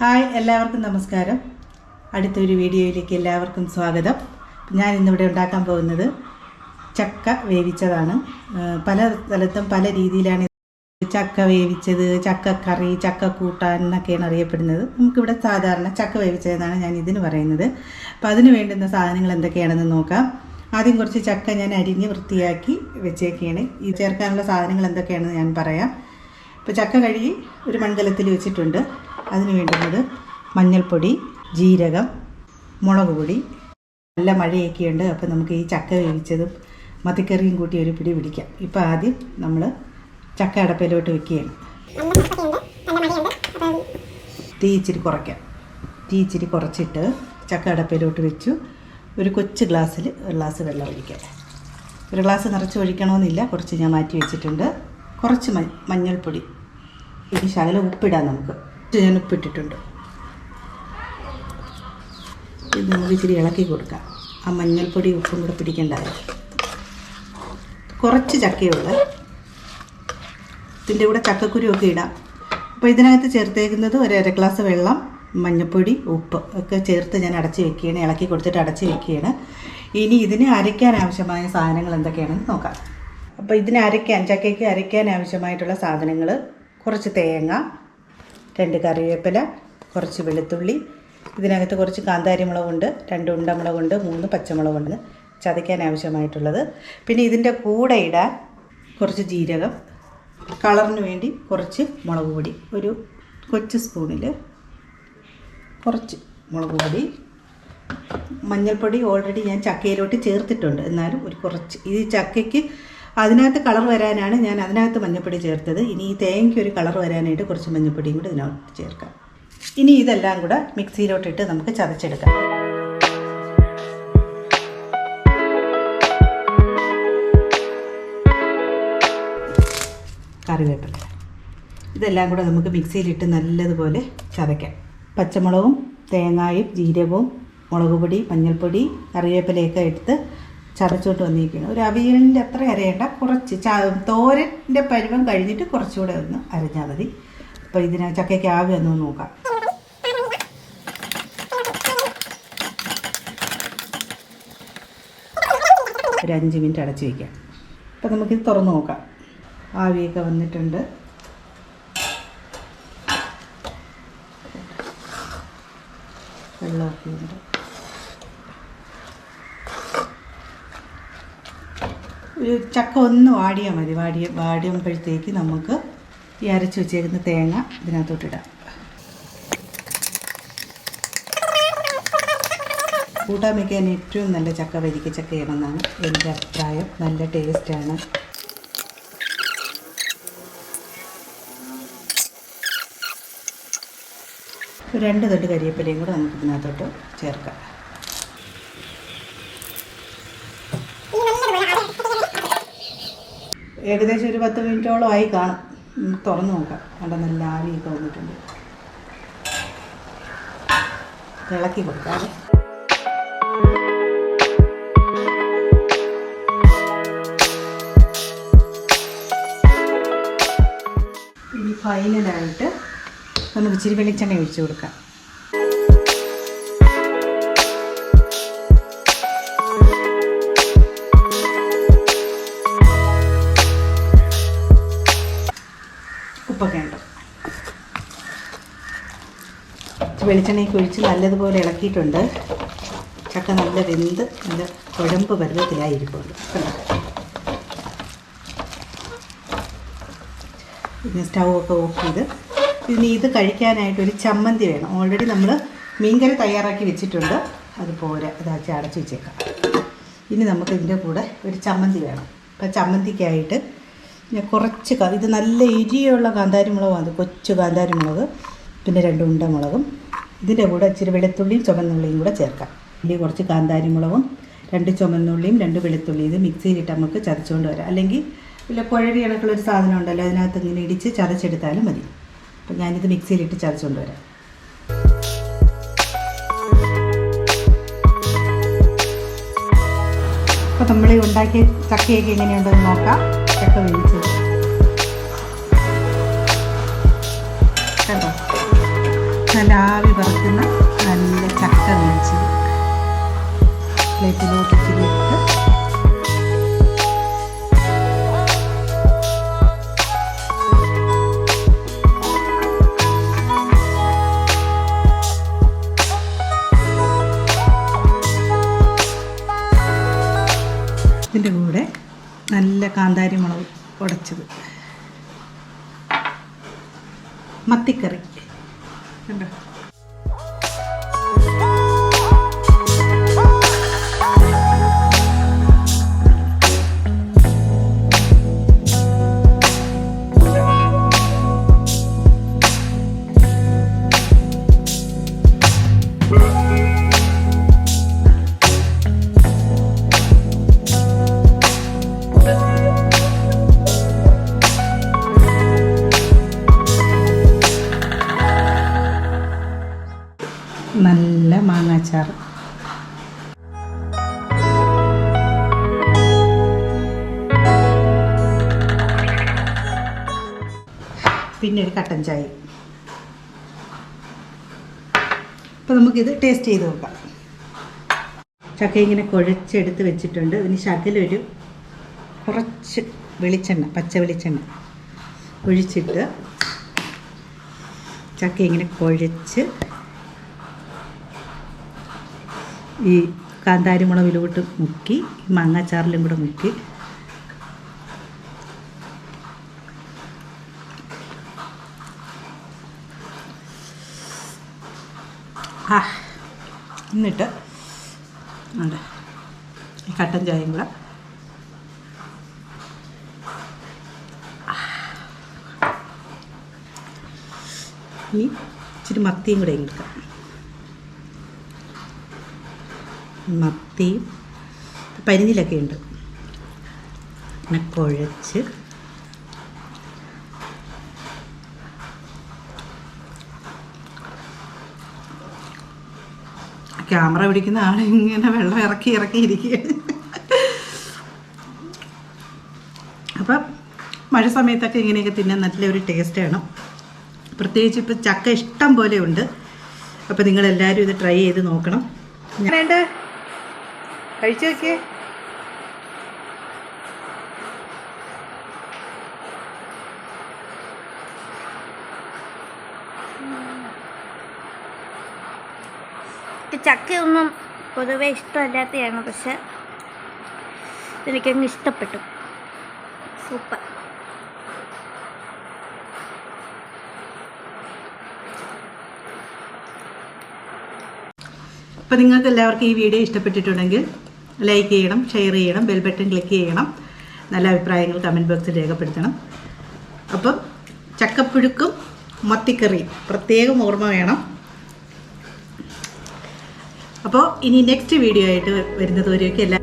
Hi എല്ലാവർക്കും നമസ്കാരം. അടുത്തൊരു വീഡിയോയിലേക്ക് എല്ലാവർക്കും സ്വാഗതം. ഞാൻ ഇന്നിവിടെ ഉണ്ടാക്കാൻ പോകുന്നത് ചക്ക വേവിച്ചതാണ്. പല സ്ഥലത്തും പല രീതിയിലാണ് ചക്ക വേവിച്ചത് ചക്ക കറി ചക്ക കൂട്ടാൻ എന്നൊക്കെയാണ് അറിയപ്പെടുന്നത്. നമുക്കിവിടെ സാധാരണ ചക്ക വേവിച്ചതെന്നാണ് ഞാൻ ഇതിന് പറയുന്നത്. അപ്പോൾ അതിന് വേണ്ടുന്ന സാധനങ്ങൾ എന്തൊക്കെയാണെന്ന് നോക്കാം. ആദ്യം കുറച്ച് ചക്ക ഞാൻ അരിഞ്ഞ് വൃത്തിയാക്കി വെച്ചേക്കാണ്. ഈ ചേർക്കാനുള്ള സാധനങ്ങൾ എന്തൊക്കെയാണെന്ന് ഞാൻ പറയാം. ഇപ്പോൾ ചക്ക കഴുകി ഒരു മൺകലത്തിൽ വെച്ചിട്ടുണ്ട്. അതിന് വേണ്ടുന്നത് മഞ്ഞൾപ്പൊടി ജീരകം മുളക് പൊടി. നല്ല മഴയൊക്കെയുണ്ട് അപ്പോൾ നമുക്ക് ഈ ചക്ക വേവിച്ചതും മത്തിക്കറിയും കൂട്ടി ഒരു പിടി പിടിക്കാം. ഇപ്പോൾ ആദ്യം നമ്മൾ ചക്ക അടപ്പയിലോട്ട് വെക്കുകയാണ്. തീ ഇച്ചിരി കുറയ്ക്കാം. തീ ഇച്ചിരി കുറച്ചിട്ട് ചക്ക അടപ്പയിലോട്ട് വെച്ചു. ഒരു കൊച്ചു ഗ്ലാസ്സിൽ ഒരു ഗ്ലാസ് വെള്ളം ഒഴിക്കാം. ഒരു ഗ്ലാസ് നിറച്ച് ഒഴിക്കണമെന്നില്ല കുറച്ച് ഞാൻ മാറ്റി വെച്ചിട്ടുണ്ട്. കുറച്ച് മഞ്ഞൾപ്പൊടി. ഇനി ശകലം ഉപ്പിടാം നമുക്ക്. ഞാൻ ഉപ്പിട്ടിട്ടുണ്ട് ഇത് നമുക്ക് ഇച്ചിരി ഇളക്കി കൊടുക്കാം. ആ മഞ്ഞൾപ്പൊടി ഉപ്പും കൂടെ പിടിക്കേണ്ടത് കുറച്ച് ചക്കയുള്ള. ഇതിന്റെ കൂടെ ചക്കക്കുരുവൊക്കെ ഇടാം. അപ്പോൾ ഇതിനകത്ത് ചേർത്തേക്കുന്നത് ഒരു അര ഗ്ലാസ് വെള്ളം മഞ്ഞൾപ്പൊടി ഉപ്പ് ഒക്കെ ചേർത്ത് ഞാൻ അടച്ച് വെക്കുകയാണ്. ഇളക്കി കൊടുത്തിട്ട് അടച്ച് വെക്കുകയാണ്. ഇനി ഇതിന് അരയ്ക്കാൻ ആവശ്യമായ സാധനങ്ങൾ എന്തൊക്കെയാണെന്ന് നോക്കാം. അപ്പോൾ ഇതിന് അരയ്ക്കാൻ ചക്കയ്ക്ക് അരയ്ക്കാൻ ആവശ്യമായിട്ടുള്ള സാധനങ്ങൾ കുറച്ച് തേങ്ങ രണ്ട് കറിവേപ്പില കുറച്ച് വെളുത്തുള്ളി ഇതിനകത്ത് കുറച്ച് കാന്താരി മുളകുണ്ട് രണ്ട് ഉണ്ടമുളകുണ്ട് മൂന്ന് പച്ചമുളകുണ്ട്. ചതയ്ക്കാൻ ആവശ്യമായിട്ടുള്ളത്. പിന്നെ ഇതിന്റെ കൂടെ ഇടാൻ കുറച്ച് ജീരകം കളറിന് വേണ്ടി കുറച്ച് മുളക് പൊടി ഒരു കൊച്ചു സ്പൂണിൽ കുറച്ച് മുളക് പൊടി. മഞ്ഞൾപ്പൊടി ഓൾറെഡി ഞാൻ ചക്കയിലോട്ട് ചേർത്തിട്ടുണ്ട്. എന്നാലും ഒരു കുറച്ച് ഈ ചക്കയ്ക്ക് അതിനകത്ത് കളർ വരാനാണ് ഞാൻ അതിനകത്ത് മഞ്ഞപ്പൊടി ചേർത്തത്. ഇനി ഈ തേങ്ങയ്ക്ക് ഒരു കളർ വരാനായിട്ട് കുറച്ച് മഞ്ഞൾപ്പൊടിയും കൂടി ഇതിനകത്ത് ചേർക്കാം. ഇനി ഇതെല്ലാം കൂടെ മിക്സിയിലോട്ടിട്ട് നമുക്ക് ചതച്ചെടുക്കാം. കറിവേപ്പില. ഇതെല്ലാം കൂടെ നമുക്ക് മിക്സിയിലിട്ട് നല്ലതുപോലെ ചതയ്ക്കാം. പച്ചമുളകും തേങ്ങായും ജീരകവും മുളക് പൊടി മഞ്ഞൾപ്പൊടി കറിവേപ്പിലയൊക്കെ എടുത്ത് ചതച്ചോട്ട് വന്നിരിക്കുന്നത് ഒരു അവിയലിന്റെ അത്ര അരയേണ്ട കുറച്ച് ച തോരന്റെ പരുവം കഴിഞ്ഞിട്ട് കുറച്ചുകൂടെ ഒന്ന് അരഞ്ഞാൽ മതി. അപ്പോൾ ഇതിന് ചക്കയ്ക്ക് ആവി ഒന്ന് നോക്കാം. ഒരു അഞ്ച് മിനിറ്റ് അടച്ച് വയ്ക്കാം അപ്പോൾ നമുക്കിത് തുറന്ന് നോക്കാം. ആവിയൊക്കെ വന്നിട്ടുണ്ട്. വെള്ളമൊക്കെ ഉണ്ട്. ഒരു ചക്ക ഒന്ന് വാടിയാൽ മതി. വാടിയ വാടിയുമ്പോഴത്തേക്ക് നമുക്ക് ഈ അരച്ച് വെച്ചേക്കുന്ന തേങ്ങ ഇതിനകത്തോട്ടിടാം. കൂട്ടാൻ വയ്ക്കാൻ ഏറ്റവും നല്ല ചക്ക വരിക്ക ചക്കയാണെന്നാണ് എന്റെ അഭിപ്രായം. നല്ല ടേസ്റ്റാണ്. രണ്ട് തണ്ട് കരിയേപ്പിലയും കൂടെ നമുക്ക് ഇതിനകത്തോട്ട് ചേർക്കാം. ഏകദേശം ഒരു പത്ത് മിനിറ്റോളം ആയി കാണും തുറന്നു നോക്കാം. അവിടെ നല്ല ആവിയൊക്കെ വന്നിട്ടുണ്ട്. ഇളക്കി കൊടുക്കാം. ഇനി ഫൈനലായിട്ട് നമുക്ക് ഇച്ചിരി വെളിച്ചെണ്ണ ഒഴിച്ചു കൊടുക്കാം. വെളിച്ചെണ്ണയൊക്കെ ഒഴിച്ച് നല്ലതുപോലെ ഇളക്കിയിട്ടുണ്ട്. ചക്ക നല്ല വെന്ത് നല്ല കുഴമ്പ് പരുവത്തിലായിരിക്കുള്ളൂ പിന്നെ സ്റ്റൗ ഒക്കെ ഓഫ് ചെയ്ത് ഇനി ഇത് കഴിക്കാനായിട്ട് ഒരു ചമ്മന്തി വേണം. ഓൾറെഡി നമ്മൾ മീൻകറി തയ്യാറാക്കി വെച്ചിട്ടുണ്ട്. അത് പോരാ ഇതാക്കി അടച്ച് വെച്ചേക്കാം. ഇനി നമുക്ക് ഇതിന്റെ കൂടെ ഒരു ചമ്മന്തി വേണം. അപ്പോൾ ചമ്മന്തിക്കായിട്ട് ഞാൻ കുറച്ച് ഇത് നല്ല എരിയുള്ള കാന്താരി മുളകാണ് കൊച്ചു കാന്താരി മുളക് പിന്നെ രണ്ട് ഉണ്ടമുളകും ഇതിന്റെ കൂടെ ഇച്ചിരി വെളുത്തുള്ളിയും ചുമന്നുള്ളിയും കൂടെ ചേർക്കാം. ഇനി കുറച്ച് കാന്താരിമുളകും രണ്ട് ചുമന്നുള്ളിയും രണ്ട് വെളുത്തുള്ളിയും ഇത് മിക്സിയിലിട്ട് നമുക്ക് ചതച്ചുകൊണ്ട് വരാം. അല്ലെങ്കിൽ ഇല്ല കുഴവി കണക്കുള്ളൊരു സാധനം ഉണ്ടല്ലോ അതിനകത്ത് ഇങ്ങനെ ഇടിച്ച് ചതച്ചെടുത്താലും മതി. അപ്പം ഞാനിത് മിക്സിയിലിട്ട് ചതച്ചുകൊണ്ട് വരാം. അപ്പോൾ നമ്മൾ ഉണ്ടാക്കിയ ചക്കയൊക്കെ എങ്ങനെയുണ്ടെന്ന് നോക്കാം. ചക്ക വേവിച്ചത്. നല്ല ആവി പറക്കുന്ന നല്ല ചക്ക വേവിച്ചത് പ്ലേറ്റിലോട്ട് ഇച്ചിരി ഇട്ട്. ഇതിന്റെ കൂടെ നല്ല കാന്താരി മുളക് ഉടച്ചത് മത്തിക്കറി. കണ്ടോ മാങ്ങാച്ചാറ് പിന്നെ ഒരു കട്ടൻ ചായ. അപ്പോൾ നമുക്കിത് ടേസ്റ്റ് ചെയ്ത് നോക്കാം. ചക്ക ഇങ്ങനെ കുഴച്ചെടുത്ത് വെച്ചിട്ടുണ്ട്. അതിന് ശകലൊരു കുറച്ച് വെളിച്ചെണ്ണ പച്ച വെളിച്ചെണ്ണ ഒഴിച്ചിട്ട് ചക്ക ഇങ്ങനെ കുഴച്ച് ഈ കാന്താരിമുളകിലോട്ട് മുക്കി മാങ്ങാച്ചാറിലും കൂടെ മുക്കി. ആ എന്നിട്ട് ഈ കട്ടൻ ചായയും കൂടെ. ഇനി ഇച്ചിരി മത്തിയും കൂടെ എടുക്കാം. മത്തിയും പരിഞ്ഞിലൊക്കെ ഉണ്ട്. പിന്നെ കുഴച്ച്. ക്യാമറ പിടിക്കുന്ന ആൾ ഇങ്ങനെ വെള്ളം ഇറക്കി ഇറക്കി ഇരിക്കുകയാണ്. അപ്പം മഴ സമയത്തൊക്കെ ഇങ്ങനെയൊക്കെ തിന്നാൻ നല്ലൊരു ടേസ്റ്റാണ് പ്രത്യേകിച്ച് ഇപ്പം ചക്ക ഇഷ്ടം പോലെ ഉണ്ട്. അപ്പോൾ നിങ്ങളെല്ലാവരും ഇത് ട്രൈ ചെയ്ത് നോക്കണം. വേണ്ട. കഴിച്ചു നോക്കിയേ. ചക്കയൊന്നും പൊതുവെ ഇഷ്ടമല്ലാത്തതാണ് പക്ഷെ എനിക്കങ്ങ് ഇഷ്ടപ്പെട്ടു. സൂപ്പർ. അപ്പോൾ നിങ്ങൾക്ക് എല്ലാവർക്കും ഈ വീഡിയോ ഇഷ്ടപ്പെട്ടിട്ടുണ്ടെങ്കിൽ ലൈക്ക് ചെയ്യണം ഷെയർ ചെയ്യണം ബെൽ ബട്ടൺ ക്ലിക്ക് ചെയ്യണം. നല്ല അഭിപ്രായങ്ങൾ കമന്റ് ബോക്സിൽ രേഖപ്പെടുത്തണം. അപ്പം ചക്കപ്പുഴുക്കും മത്തിക്കറിയും പ്രത്യേകം ഓർമ്മ വേണം. അപ്പോൾ ഇനി നെക്സ്റ്റ് വീഡിയോ ആയിട്ട് വരുന്നത് വരെയൊക്കെ എല്ലാ